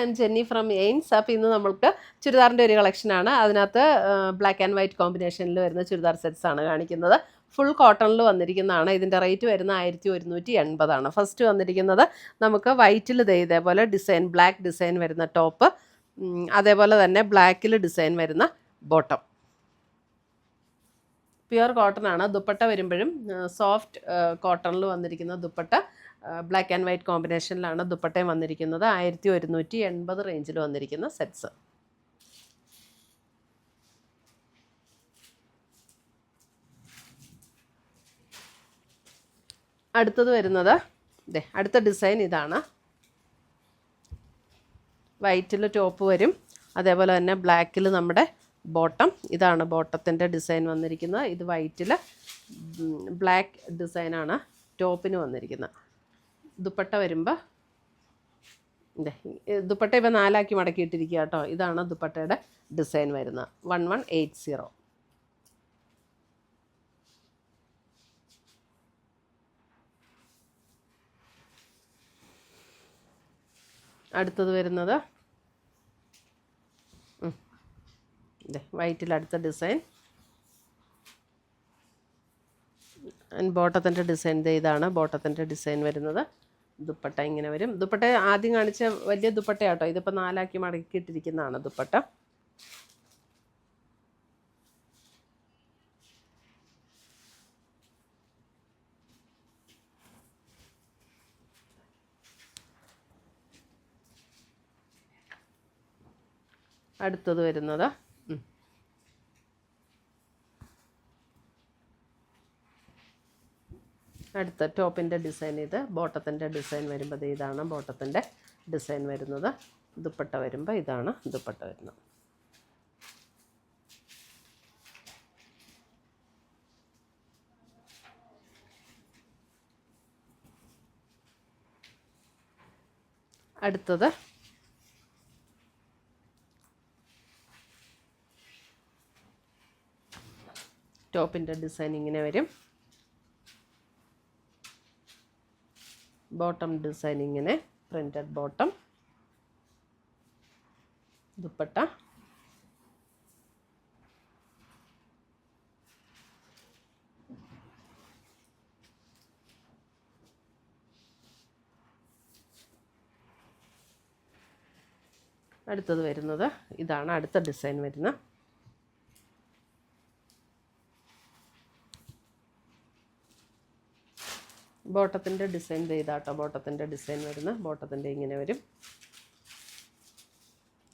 ഞാൻ Jenny from AIIMS അപ്പോൾ ഇന്ന് നമ്മൾക്ക് ചുരിദാറിന്റെ ഒരു കളക്ഷനാണ് അതിനകത്ത് ബ്ലാക്ക് ആൻഡ് വൈറ്റ് കോമ്പിനേഷനിൽ വരുന്ന ചുരിദാർ സെറ്റ്സ് ആണ് കാണിക്കുന്നത്. ഫുൾ കോട്ടണിൽ വന്നിരിക്കുന്നതാണ്. ഇതിന്റെ റേറ്റ് വരുന്ന ആയിരത്തി ഒരുന്നൂറ്റി എൺപതാണ് ഫസ്റ്റ് വന്നിരിക്കുന്നത് നമുക്ക് വൈറ്റിൽ ഇതേപോലെ ഡിസൈൻ ബ്ലാക്ക് ഡിസൈൻ വരുന്ന ടോപ്പ് അതേപോലെ തന്നെ ബ്ലാക്കിൽ ഡിസൈൻ വരുന്ന ബോട്ടം പ്യുവർ കോട്ടൺ ആണ്. ദുപ്പട്ട വരുമ്പോഴും സോഫ്റ്റ് കോട്ടണിൽ വന്നിരിക്കുന്ന ദുപ്പട്ട. ബ്ലാക്ക് ആൻഡ് വൈറ്റ് കോമ്പിനേഷനിലാണ് ദുപ്പട്ടയും വന്നിരിക്കുന്നത്. ആയിരത്തി ഒരുന്നൂറ്റി എൺപത് റേഞ്ചിൽ വന്നിരിക്കുന്ന സെറ്റ്സ് അടുത്തത് വരുന്നത് ഇതേ അടുത്ത ഡിസൈൻ ഇതാണ്. വൈറ്റിൽ ടോപ്പ് വരും. അതേപോലെ തന്നെ ബ്ലാക്കിൽ നമ്മുടെ ബോട്ടം ഇതാണ് ബോട്ടത്തിന്റെ ഡിസൈൻ വന്നിരിക്കുന്നത്. ഇത് വൈറ്റിൽ ബ്ലാക്ക് ഡിസൈനാണ് ടോപ്പിന് വന്നിരിക്കുന്നത്. ദുപ്പട്ട വരുമ്പോൾ ദുപ്പട്ട ഇപ്പോൾ നാലാക്കി മടക്കിയിട്ടിരിക്കുക കേട്ടോ. ഇതാണ് ദുപ്പട്ടയുടെ ഡിസൈൻ വരുന്നത്. One one eight zero. അടുത്തത് വരുന്നത് വൈറ്റിൽ അടുത്ത ഡിസൈൻ. ബോട്ടത്തിന്റെ ഡിസൈൻ ഇതാണ് ബോട്ടത്തിന്റെ ഡിസൈൻ വരുന്നത്. ദുപ്പട്ട ഇങ്ങനെ വരും. ദുപ്പട്ട ആദ്യം കാണിച്ച വലിയ ദുപ്പട്ടയാട്ടോ. ഇതിപ്പോൾ നാലാക്കി മടക്കിയിട്ടിരിക്കുന്നതാണ് ദുപ്പട്ട. അടുത്തത് വരുന്നത് അടുത്ത ടോപ്പിന്റെ ഡിസൈൻ ഇത്. ബോട്ടത്തിന്റെ ഡിസൈൻ വരുമ്പോൾ ഇതാണ് ബോട്ടത്തിന്റെ ഡിസൈൻ വരുന്നത്. ദുപ്പട്ട വരുമ്പോൾ ഇതാണ് ദുപ്പട്ട വരുന്നത്. അടുത്തത് ടോപ്പിന്റെ ഡിസൈൻ ഇങ്ങനെ വരും. ബോട്ടം ഡിസൈൻ ഇങ്ങനെ പ്രിന്റഡ് ബോട്ടം ദുപ്പട്ട. അടുത്തത് വരുന്നത് ഇതാണ് അടുത്ത ഡിസൈൻ വരുന്നത് ബോട്ടത്തിന്റെ ഡിസൈൻ ചെയ്താട്ടോ ബോട്ടത്തിന്റെ ഡിസൈൻ വരുന്ന ബോട്ടത്തിന്റെ ഇങ്ങനെ വരും.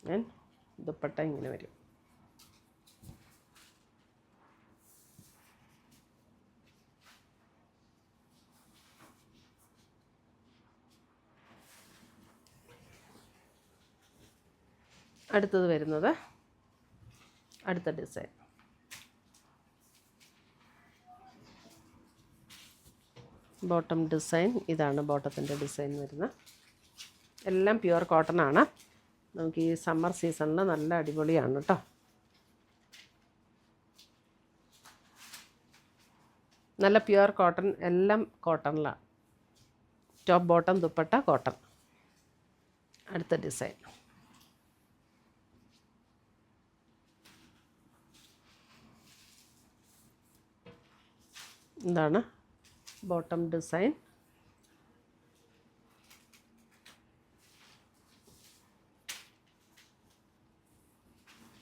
ഞാൻ ദുപ്പട്ട ഇങ്ങനെ വരും. അടുത്തത് വരുന്നത് അടുത്ത ഡിസൈൻ. Bottom design. ഇതാണ് ബോട്ടത്തിന്റെ ഡിസൈൻ വരുന്നത്. എല്ലാം പ്യുവർ കോട്ടൺ ആണ്. നമുക്ക് ഈ സമ്മർ സീസണിൽ നല്ല അടിപൊളിയാണ് കേട്ടോ. നല്ല പ്യുവർ കോട്ടൺ എല്ലാം കോട്ടണിലാണ് ടോപ്പ് ബോട്ടം ദുപ്പട്ട കോട്ടൺ. അടുത്ത ഡിസൈൻ. എന്താണ് ബോട്ടം ഡിസൈൻ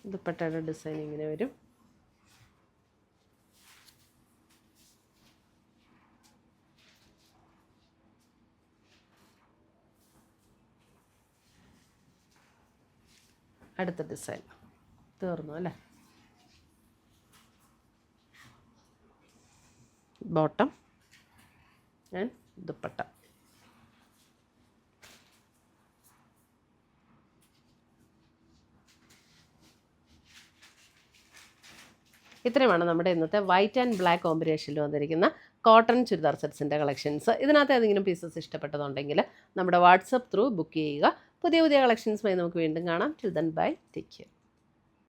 ദുപ്പട്ടയുടെ ഡിസൈൻ ഇങ്ങനെ വരും. അടുത്ത ഡിസൈൻ തീർന്നു അല്ലേ? Bottom and dupatta. ഇത്രയുമാണ് നമ്മുടെ ഇന്നത്തെ വൈറ്റ് ആൻഡ് ബ്ലാക്ക് കോമ്പിനേഷനിൽ വന്നിരിക്കുന്ന കോട്ടൺ ചുരിദാർ സെറ്റ്സിന്റെ കളക്ഷൻസ് ഇതിനകത്ത് ഏതെങ്കിലും പീസസ് ഇഷ്ടപ്പെട്ടതുണ്ടെങ്കിൽ നമ്മുടെ വാട്സപ്പ് ത്രൂ ബുക്ക് ചെയ്യുക. പുതിയ പുതിയ കളക്ഷൻസുമായി നമുക്ക് വീണ്ടും കാണാം. Till then bye take care